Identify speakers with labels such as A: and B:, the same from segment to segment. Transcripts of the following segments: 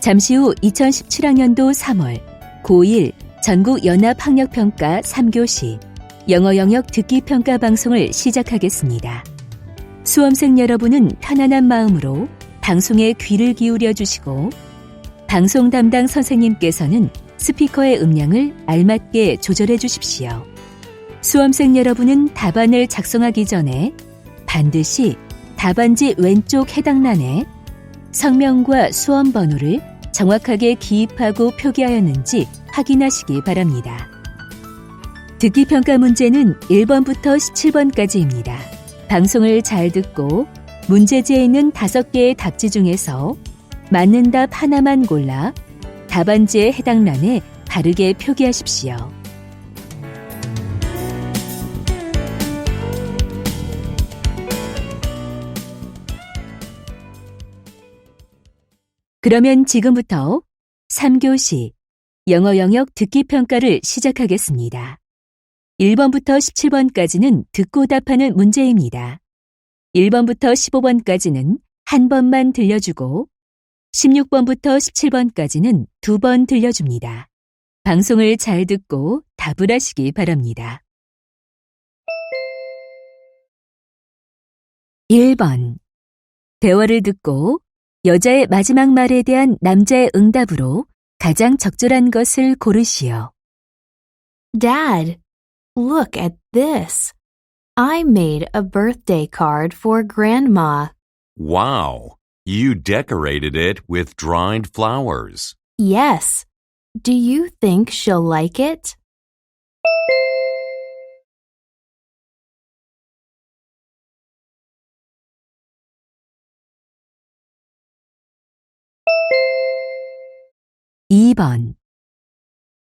A: 잠시 후 2017학년도 3월 고1 전국 연합학력평가 3교시 영어 영역 듣기 평가 방송을 시작하겠습니다. 수험생 여러분은 편안한 마음으로 방송에 귀를 기울여 주시고 방송 담당 선생님께서는 스피커의 음량을 알맞게 조절해 주십시오. 수험생 여러분은 답안을 작성하기 전에 반드시 답안지 왼쪽 해당 란에 성명과 수험 번호를 정확하게 기입하고 표기하였는지 확인하시기 바랍니다. 듣기 평가 문제는 1번부터 17번까지입니다. 방송을 잘 듣고 문제지에 있는 5개의 답지 중에서 맞는 답 하나만 골라 답안지의 해당 란에 바르게 표기하십시오. 그러면 지금부터 3교시 영어 영역 듣기 평가를 시작하겠습니다. 1번부터 17번까지는 듣고 답하는 문제입니다. 1번부터 15번까지는 한 번만 들려주고 16번부터 17번까지는 두 번 들려줍니다. 방송을 잘 듣고 답을 하시기 바랍니다. 1번. 대화를 듣고 여자의 마지막 말에 대한 남자의 응답으로 가장 적절한 것을 고르시오.
B: Dad, look at this. I made a birthday card for Grandma.
C: Wow, you decorated it with dried flowers.
B: Yes. Do you think she'll like it?
A: 이 번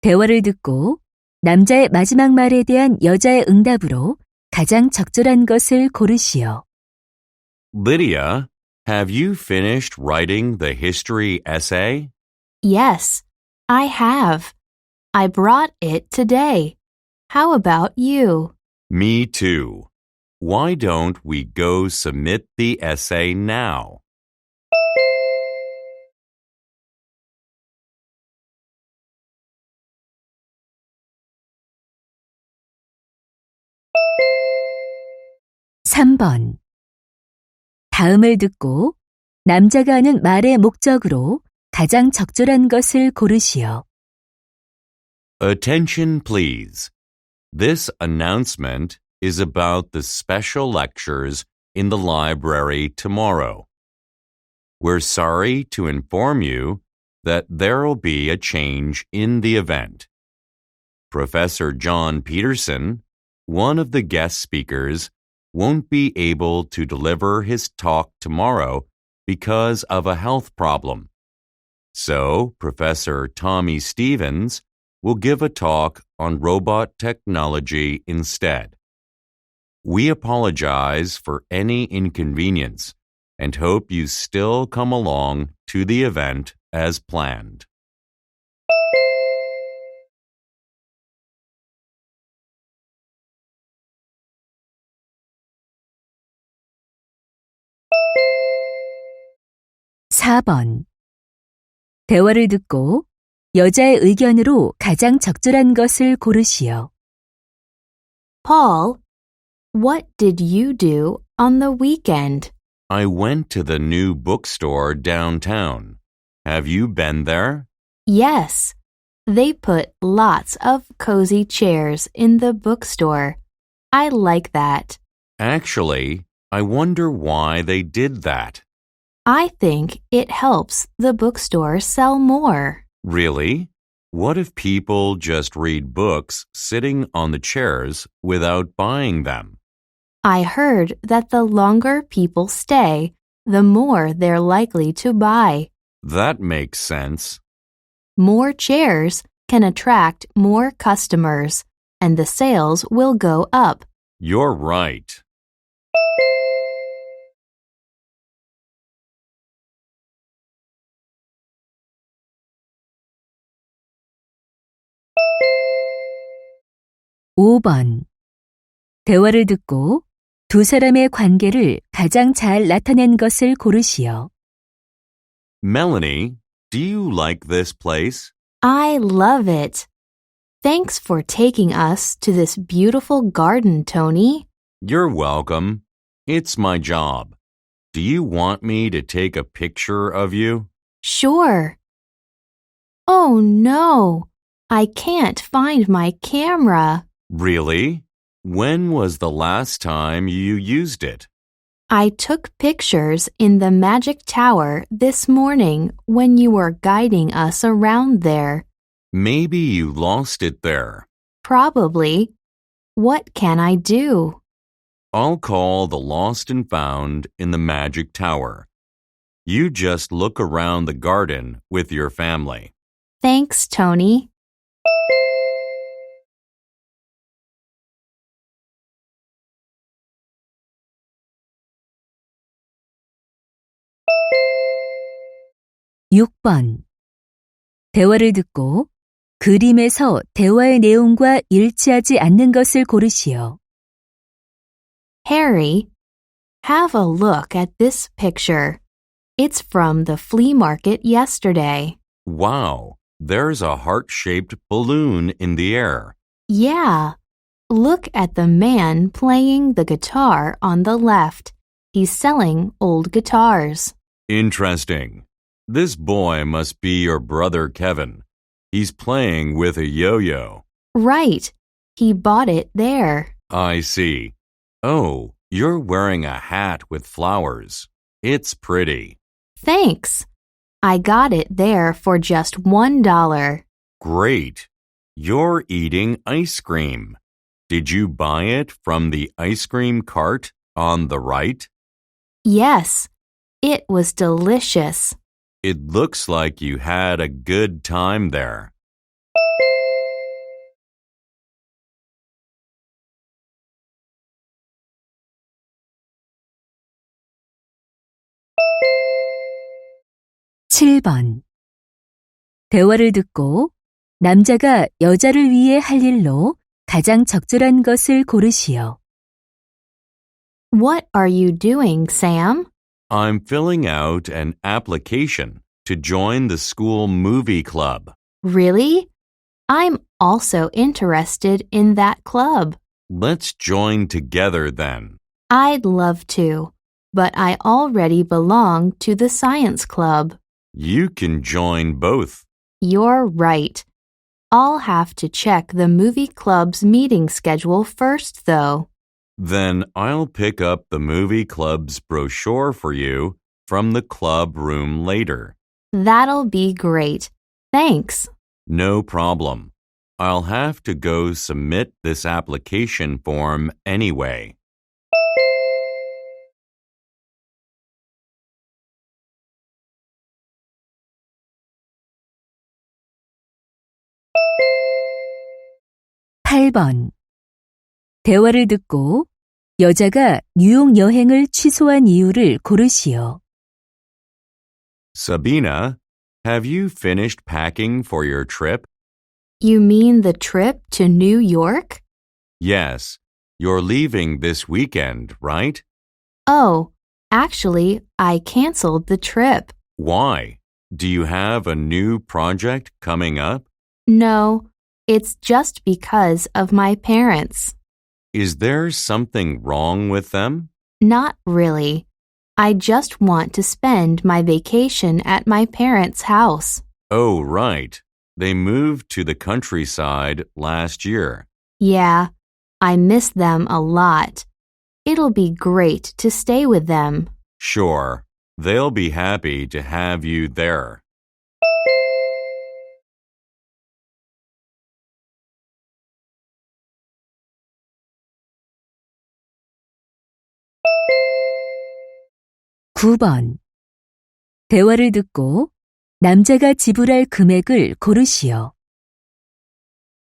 A: 대화를 듣고 남자의 마지막 말에 대한 여자의 응답으로 가장 적절한 것을 고르시오.
C: Lydia, have you finished writing the history essay?
B: Yes, I have. I brought it today. How about you?
C: Me too. Why don't we go submit the essay now?
A: 3번. 다음을 듣고 남자가 하는 말의 목적으로 가장 적절한 것을 고르시오.
C: Attention, please. This announcement is about the special lectures in the library tomorrow. We're sorry to inform you that there'll be a change in the event. Professor John Peterson, one of the guest speakers, won't be able to deliver his talk tomorrow because of a health problem. So, Professor Tommy Stevens will give a talk on robot technology instead. We apologize for any inconvenience and hope you still come along to the event as planned. 4번. 대화를 듣고 여자의 의견으로 가장 적절한 것을 고르시오.
B: Paul, what did you do on the weekend?
C: I went to the new bookstore downtown. Have you been there?
B: Yes. They put lots of cozy chairs in the bookstore. I like that.
C: Actually, I wonder why they did that.
B: I think it helps the bookstore sell more.
C: Really? What if people just read books sitting on the chairs without buying them?
B: I heard that the longer people stay, the more they're likely to buy.
C: That makes sense.
B: More chairs can attract more customers, and the sales will go up.
C: You're right.
A: 5번. 대화를 듣고 두 사람의 관계를 가장 잘 나타낸 것을 고르시오.
C: Melanie, Do you like this place?
B: I love it. Thanks for taking us to this beautiful garden, Tony.
C: You're welcome. It's my job. Do you want me to take a picture of you?
B: Sure. Oh no, I can't find my camera.
C: Really? When was the last time you used it?
B: I took pictures in the magic tower this morning when you were guiding us around there.
C: Maybe you lost it there.
B: Probably. What can I do?
C: I'll call the lost and found in the magic tower. You just look around the garden with your family.
B: Thanks, Tony.
A: 육 번 대화를 듣고 그림에서 대화의 내용과 일치하지 않는 것을 고르시오.
B: Harry, have a look at this picture. It's from the flea market yesterday.
C: Wow, there's a heart shaped balloon in the air.
B: Yeah. Look at the man playing the guitar on the left. He's selling old guitars.
C: Interesting. This boy must be your brother Kevin. He's playing with a yo yo.
B: Right. He bought it there.
C: I see. Oh, you're wearing a hat with flowers. It's pretty.
B: Thanks. I got it there for just one dollar.
C: Great. You're eating ice cream. Did you buy it from the ice cream cart on the right?
B: Yes. It was delicious.
C: It looks like you had a good time there.
A: 칠 번 대화를 듣고 남자가 여자를 위해 할 일로 가장 적절한 것을 고르시오.
B: What are you doing, Sam?
C: I'm filling out an application to join the school movie club.
B: Really? I'm also interested in that club.
C: Let's join together then.
B: I'd love to, but I already belong to the science club.
C: You can join both.
B: You're right. I'll have to check the movie club's meeting schedule first, though.
C: Then I'll pick up the movie club's brochure for you from the club room later.
B: That'll be great. Thanks.
C: No problem. I'll have to go submit this application form anyway.
A: 팔번 대화를 듣고 여자가 뉴욕 여행을 취소한 이유를 고르시오.
C: Sabina, have you finished packing for your trip?
B: You mean the trip to New York?
C: Yes. You're leaving this weekend, right?
B: Oh, actually, I canceled the trip.
C: Why? Do you have a new project coming up?
B: No, it's just because of my parents.
C: Is there something wrong with them?
B: Not really. I just want to spend my vacation at my parents' house.
C: Oh, right. They moved to the countryside last year.
B: Yeah, I miss them a lot. It'll be great to stay with them.
C: Sure. They'll be happy to have you there.
A: 구 번 대화를 듣고 남자가 지불할 금액을 고르시오.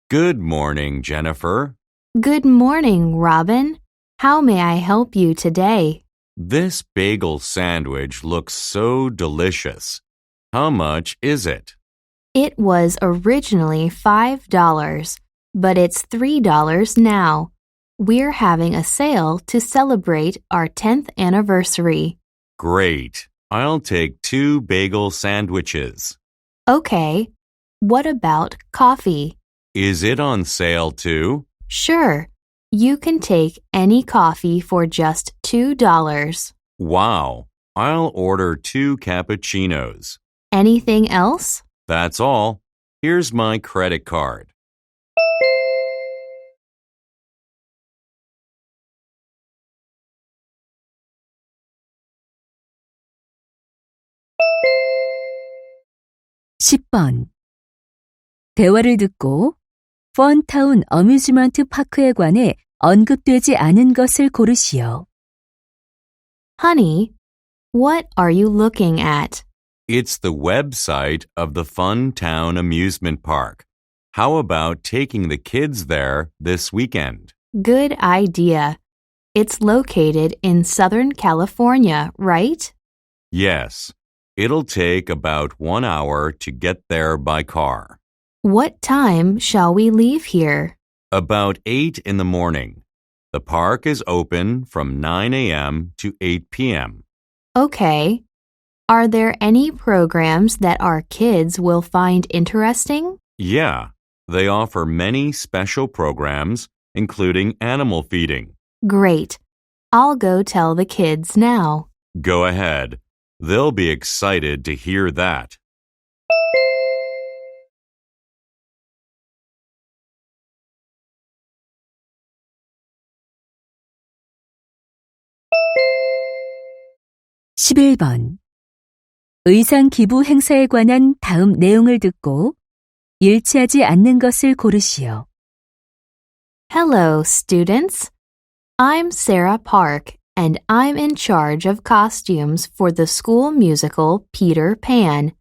C: Good morning, Jennifer.
B: Good morning, Robin. How may I help you today?
C: This bagel sandwich looks so delicious. How much is it?
B: It was originally $5, but it's $3 now. We're having a sale to celebrate our 10th anniversary.
C: Great. I'll take two bagel sandwiches.
B: Okay. What about coffee?
C: Is it on sale too?
B: Sure. You can take any coffee for just $2.
C: Wow. I'll order two cappuccinos.
B: Anything else?
C: That's all. Here's my credit card.
A: 십 번 대화를 듣고 펀타운 어뮤즈먼트 파크에 관해 언급되지 않은 것을 고르시오.
B: Honey, what are you looking at?
C: It's the website of the Fun Town Amusement Park. How about taking the kids there this weekend?
B: Good idea. It's located in Southern California, right?
C: Yes. It'll take about one hour to get there by car.
B: What time shall we leave here?
C: About 8 in the morning. The park is open from 9 a.m. to 8 p.m.
B: Okay. Are there any programs that our kids will find interesting?
C: Yeah, they offer many special programs, including animal feeding.
B: Great. I'll go tell the kids now.
C: Go ahead. They'll be excited to hear that.
A: 십일 번 의상 기부 행사에 관한 다음 내용을 듣고 일치하지 않는 것을 고르시오.
B: Hello, students. I'm Sarah Park, and I'm in charge of costumes for the school musical Peter Pan.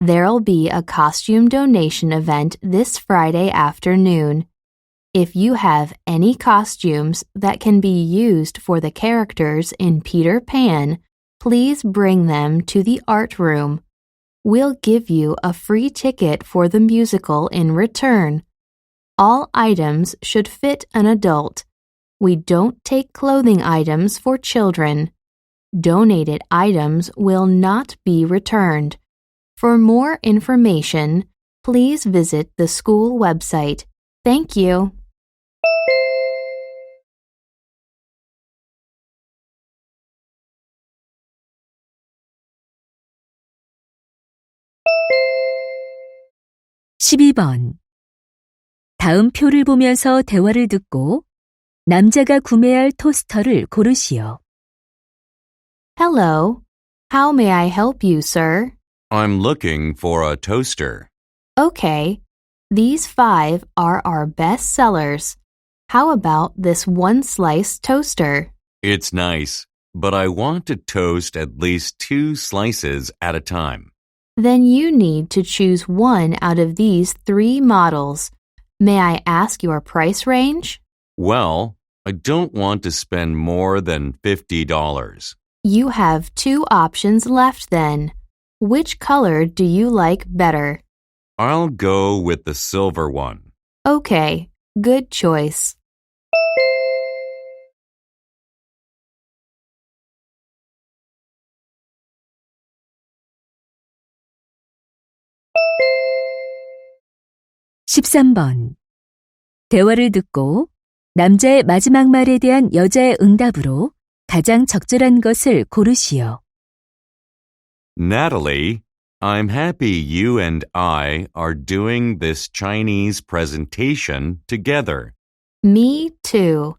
B: There'll be a costume donation event this Friday afternoon. If you have any costumes that can be used for the characters in Peter Pan, please bring them to the art room. We'll give you a free ticket for the musical in return. All items should fit an adult. We don't take clothing items for children. Donated items will not be returned. For more information, please visit the school website. Thank you.
A: 십이 번 다음 표를 보면서 대화를 듣고 남자가 구매할 토스터를 고르시오.
B: Hello. How may I help you, sir?
C: I'm looking for a toaster.
B: Okay. These five are our best sellers. How about this one slice toaster?
C: It's nice, but I want to toast at least two slices at a time.
B: Then you need to choose one out of these three models. May I ask your price range?
C: Well, I don't want to spend more than $50.
B: You have two options left then. Which color do you like better?
C: I'll go with the silver one.
B: Okay, good choice.
A: 십삼 번 대화를 듣고 남자의 마지막 말에 대한 여자의 응답으로 가장 적절한 것을 고르시오.
C: Natalie, I'm happy you and I are doing this Chinese presentation together.
B: Me too.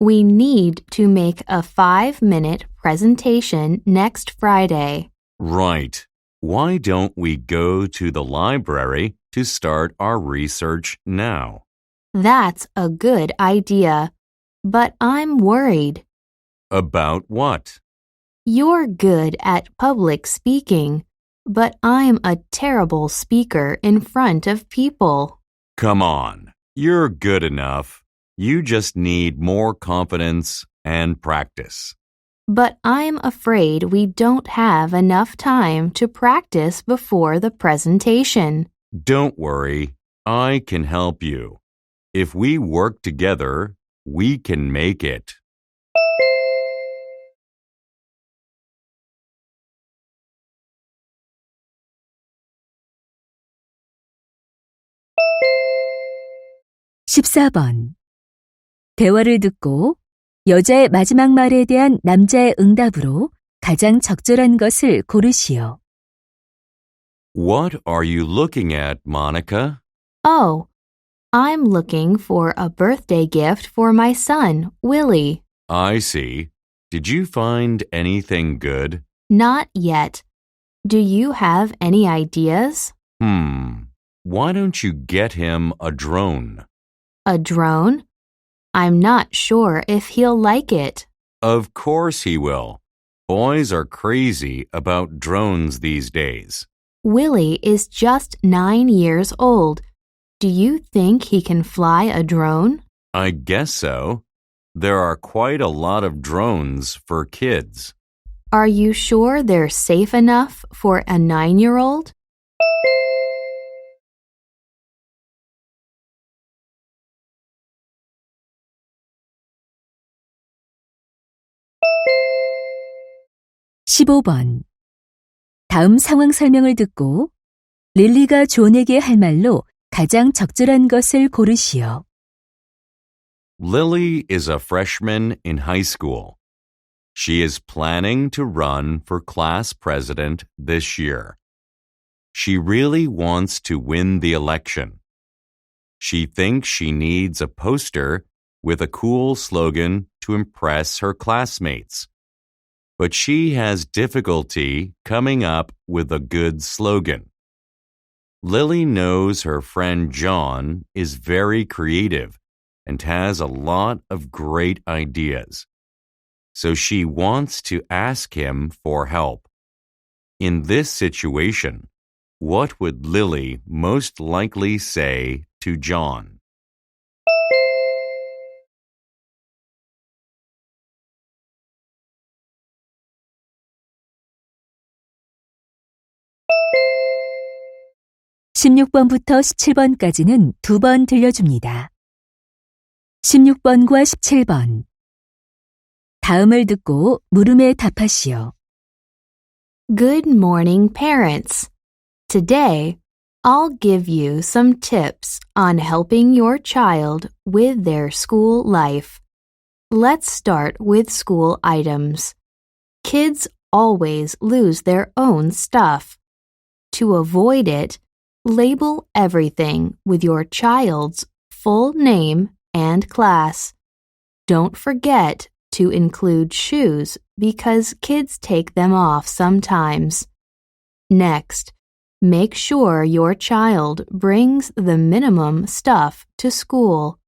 B: We need to make a five minute presentation next Friday.
C: Right. Why don't we go to the library to start our research now?
B: That's a good idea. But I'm worried.
C: About what?
B: You're good at public speaking, but I'm a terrible speaker in front of people.
C: Come on. You're good enough. You just need more confidence and practice.
B: But I'm afraid we don't have enough time to practice before the presentation.
C: Don't worry. I can help you. If we work together, we can make it.
A: (14번) 대화를 듣고 여자의 마지막 말에 대한 남자의 응답으로 가장 적절한 것을 고르시오.
C: What are you looking at, Monica?
B: Oh, I'm looking for a birthday gift for my son, Willie.
C: I see. Did you find anything good?
B: Not yet. Do you have any ideas?
C: Hmm. Why don't you get him a drone?
B: A drone? I'm not sure if he'll like it.
C: Of course he will. Boys are crazy about drones these days.
B: Willie is just nine years old. Do you think he can fly a drone?
C: I guess so. There are quite a lot of drones for kids.
B: Are you sure they're safe enough for a nine year old?
A: 십오 번 다음 상황 설명을 듣고 릴리가 존에게 할 말로 가장 적절한 것을 고르시오.
C: Lily is a freshman in high school. She is planning to run for class president this year. She really wants to win the election. She thinks she needs a poster with a cool slogan to impress her classmates. But she has difficulty coming up with a good slogan. Lily knows her friend John is very creative and has a lot of great ideas. So she wants to ask him for help. In this situation, what would Lily most likely say to John?
A: 십육번부터 17번까지는 두 번 들려줍니다. 16번과 17번. 다음을 듣고 물음에 답하시오.
B: Good morning, parents. Today, I'll give you some tips on helping your child with their school life. Let's start with school items. Kids always lose their own stuff. To avoid it, label everything with your child's full name and class. Don't forget to include shoes because kids take them off sometimes. Next, make sure your child brings the minimum stuff to school.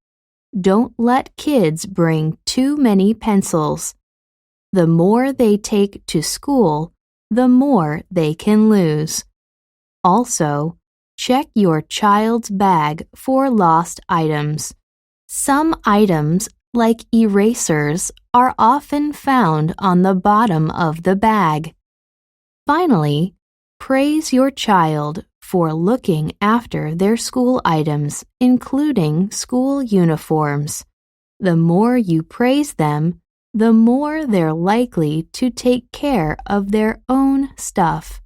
B: Don't let kids bring too many pencils. The more they take to school, the more they can lose. Also, check your child's bag for lost items. Some items, like erasers, are often found on the bottom of the bag. Finally, praise your child for looking after their school items, including school uniforms. The more you praise them, the more they're likely to take care of their own stuff.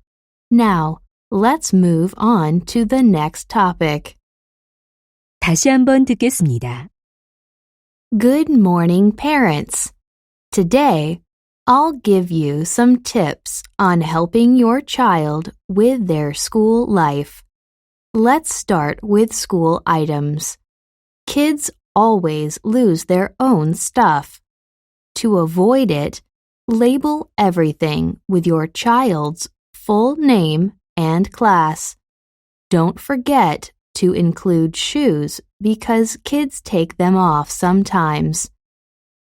B: Now, let's move on to the next topic.
A: 다시 한번 듣겠습니다.
B: Good morning, parents. Today, I'll give you some tips on helping your child with their school life. Let's start with school items. Kids always lose their own stuff. To avoid it, label everything with your child's full name and class. Don't forget to include shoes because kids take them off sometimes.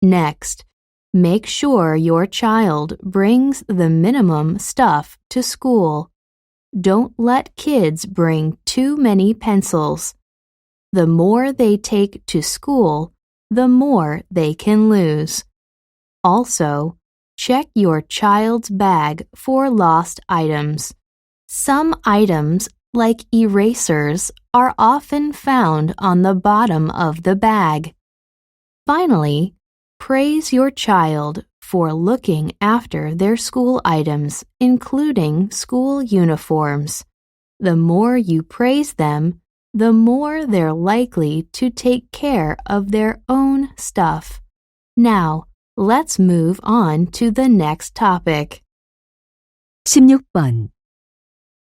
B: Next, make sure your child brings the minimum stuff to school. Don't let kids bring too many pencils. The more they take to school, the more they can lose. Also, check your child's bag for lost items. Some items, like erasers, are often found on the bottom of the bag. Finally, praise your child for looking after their school items, including school uniforms. The more you praise them, the more they're likely to take care of their own stuff. Now, let's move on to the next topic.
A: 16번.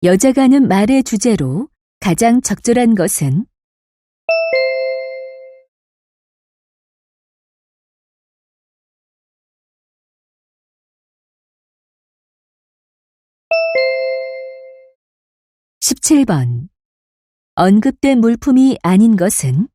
A: 여자가 하는 말의 주제로 가장 적절한 것은 17번. 언급된 물품이 아닌 것은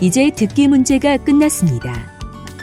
A: 이제 듣기 문제가 끝났습니다.